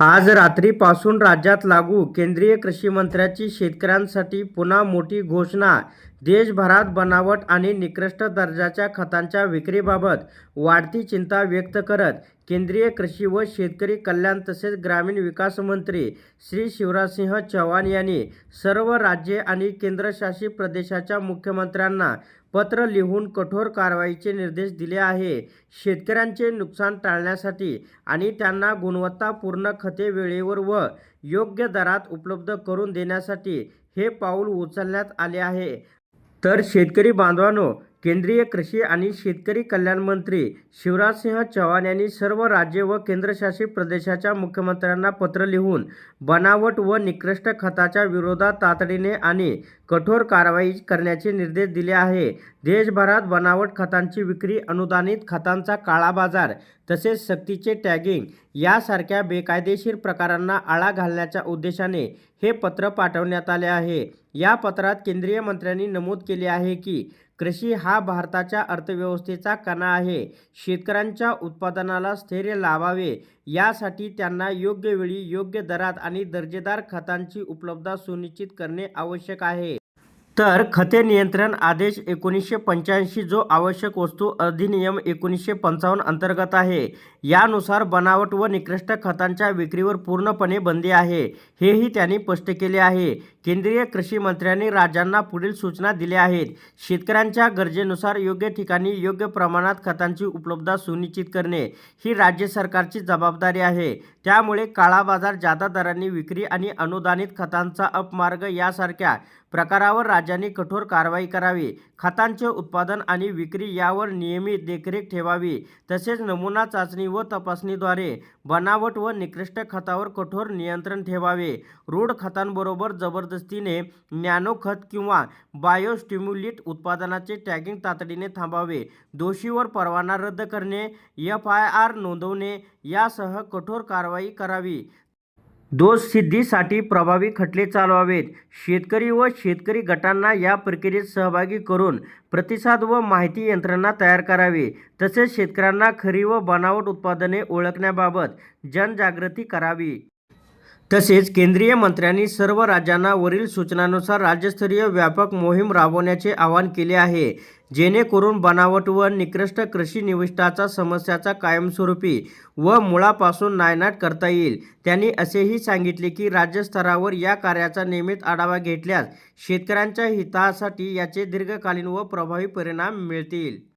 आज रात्रीपासून राज्यात लागू केंद्रीय कृषी मंत्र्याची शेतकऱ्यांसाठी पुन्हा मोठी घोषणा. देशभरात बनावट आणि निकृष्ट दर्जाच्या खतांच्या विक्रीबाबत वाढती चिंता व्यक्त करत केंद्रीय कृषी व शेतकरी कल्याण तसेच ग्रामीण विकास मंत्री श्री शिवराजसिंह चौहान यांनी सर्व राज्ये आणि केंद्रशासित प्रदेशाच्या मुख्यमंत्र्यांना पत्र लिहून कठोर कारवाईचे निर्देश दिले आहे. शेतकऱ्यांचे नुकसान टाळण्यासाठी आणि त्यांना गुणवत्तापूर्ण खते वेळेवर व योग्य दरात उपलब्ध करून देण्यासाठी हे पाऊल उचलण्यात आले आहे. तर शेतकरी बांधवांनो केंद्रीय कृषी आणि शेतकरी कल्याण मंत्री शिवराजसिंह चौहान यांनी सर्व राज्ये व केंद्रशासित प्रदेशाच्या मुख्यमंत्र्यांना पत्र लिहून बनावट व निकृष्ट खताच्या विरोधात तातडीने आणि कठोर कारवाई करण्याचे निर्देश दिले आहे. देशभरात बनावट खतांची विक्री अनुदानित खतांचा काळा बाजार तसेच सक्तीचे टॅगिंग यासारख्या बेकायदेशीर प्रकारांना आळा घालण्याच्या उद्देशाने हे पत्र पाठवण्यात आले आहे. या पत्रात केंद्रीय मंत्र्यांनी नमूद केले आहे की कृषी हा भारताच्या अर्थव्यवस्थेचा कणा आहे. शेतकऱ्यांच्या उत्पादनाला स्थैर्य लावावे यासाठी त्यांना योग्य वेळी योग्य दरात आणि दर्जेदार खतांची उपलब्धता सुनिश्चित करणे आवश्यक आहे. तर खते नियंत्रण आदेश एकोणीसशे पंच्याऐंशी जो आवश्यक वस्तू अधिनियम एकोणीसशे पंचावन्न अंतर्गत आहे यानुसार बनावट व निकृष्ट खतांच्या विक्रीवर पूर्णपणे बंदी आहे. हेही त्यांनी स्पष्ट केले आहे. केंद्रीय कृषी मंत्र्यांनी राज्यांना पुढील सूचना दिल्या आहेत. शेतकऱ्यांच्या गरजेनुसार योग्य ठिकाणी योग्य प्रमाणात खतांची उपलब्धता सुनिश्चित करणे ही राज्य सरकारची जबाबदारी आहे. त्यामुळे काळा बाजार जादा दरांनी विक्री आणि अनुदानित खतांचा अपमार्ग यासारख्या प्रकारावर राज्याने कठोर कारवाई करावी. खतांचे उत्पादन आणि विक्री यावर नियमित देखरेख ठेवावी. तसेच नमुना चाचणी व तपासणीद्वारे बनावट व निकृष्ट खतावर कठोर नियंत्रण ठेवावे. रूढ खतांबरोबर जबरदस्तीने नॅनो खत किंवा बायोस्टिम्युलिट उत्पादनाचे टॅगिंग तातडीने थांबावे. दोषीवर परवाना रद्द करणे एफ आय आर नोंदवणे यासह कठोर कारवाई करावी. दोष सिद्धीसाठी प्रभावी खटले चालवावेत. शेतकरी व शेतकरी गटांना या प्रक्रियेत सहभागी करून प्रतिसाद व माहिती यंत्रणा तयार करावी. तसेच शेतकऱ्यांना खरी व बनावट उत्पादने ओळखण्याबाबत जनजागृती करावी. तसेच केंद्रीय मंत्र्यांनी सर्व राज्यांना वरील सूचनानुसार राज्यस्तरीय व्यापक मोहीम राबवण्याचे आवाहन केले आहे जेणेकरून बनावट व निकृष्ट कृषी निविष्ठाचा समस्याचा कायमस्वरूपी व मुळापासून नायनाट करता येईल. त्यांनी असेही सांगितले की राज्यस्तरावर या कार्याचा नियमित आढावा घेतल्यास शेतकऱ्यांच्या हितासाठी याचे दीर्घकालीन व प्रभावी परिणाम मिळतील.